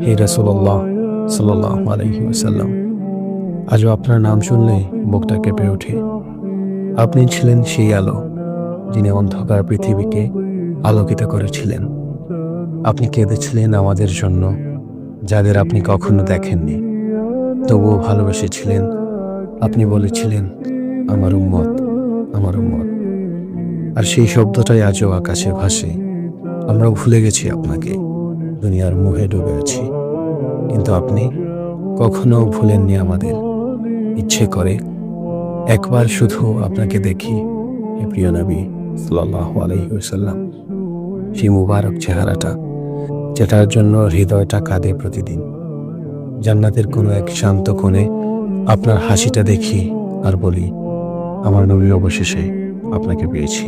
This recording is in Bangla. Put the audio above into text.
হে রসুল্লাহ সাল্লাহ আলহি ওসাল্লাম আজও আপনার নাম শুনলে বুকটা কেঁপে ওঠে। আপনি ছিলেন সেই আলো, যিনি অন্ধকার পৃথিবীকে আলোকিত করেছিলেন। আপনি কেঁদেছিলেন আমাদের জন্য, যাদের আপনি কখনো দেখেননি। তবুও ভালোবেসেছিলেন। আপনি বলেছিলেন, আমার উম্মত আমার উম্মত। আর সেই শব্দটাই আজও আকাশে ভাসে। আমরা ভুলে গেছি আপনাকে। দুনিয়ার মুহে ডুবে আছি। কিন্তু আপনি কখনো ভুলেননি আমাদের। ইচ্ছে করে একবার শুধু আপনাকে দেখি, হে প্রিয় নবী সাল্লাহ আলহিউসাল্লাম সেই মুবারক চেহারাটা, যেটার জন্য হৃদয়টা কাঁদে প্রতিদিন। জান্নাতের কোনো এক শান্ত কোণে আপনার হাসিটা দেখি আর বলি, আমার নবী অবশেষে আপনাকে পেয়েছি।